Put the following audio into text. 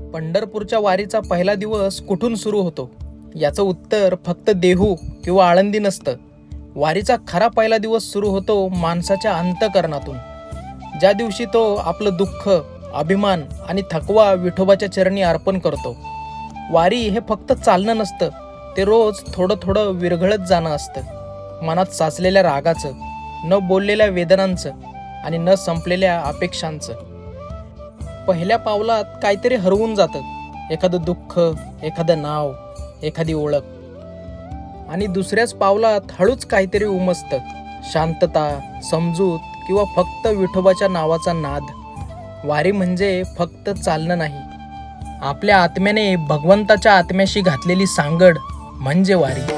पंढरपूरच्या वारीचा पहिला दिवस कुठून सुरू होतो? याचं उत्तर फक्त देहू किंवा आळंदी नसतं. वारीचा खरा पहिला दिवस सुरू होतो माणसाच्या अंतकरणातून. ज्या दिवशी तो आपलं दुःख अभिमान आणि थकवा विठोबाच्या चरणी अर्पण करतो. वारी हे फक्त चालणं नसतं ते रोज थोडं थोडं विरघळत जाणं असतं. मनात साचलेल्या रागाचं न बोललेल्या वेदनांचं आणि न संपलेल्या अपेक्षांचं. पहिल्या पावलात काहीतरी हरवून जातं. एखादं दुःख एखादं नाव एखादी ओळख. आणि दुसऱ्याच पावलात हळूच काहीतरी उमसतं शांतता समजूत किंवा फक्त विठोबाच्या नावाचा नाद. वारी म्हणजे फक्त चालणं नाही. आपल्या आत्म्याने भगवंताच्या आत्म्याशी घातलेली सांगड म्हणजे वारी.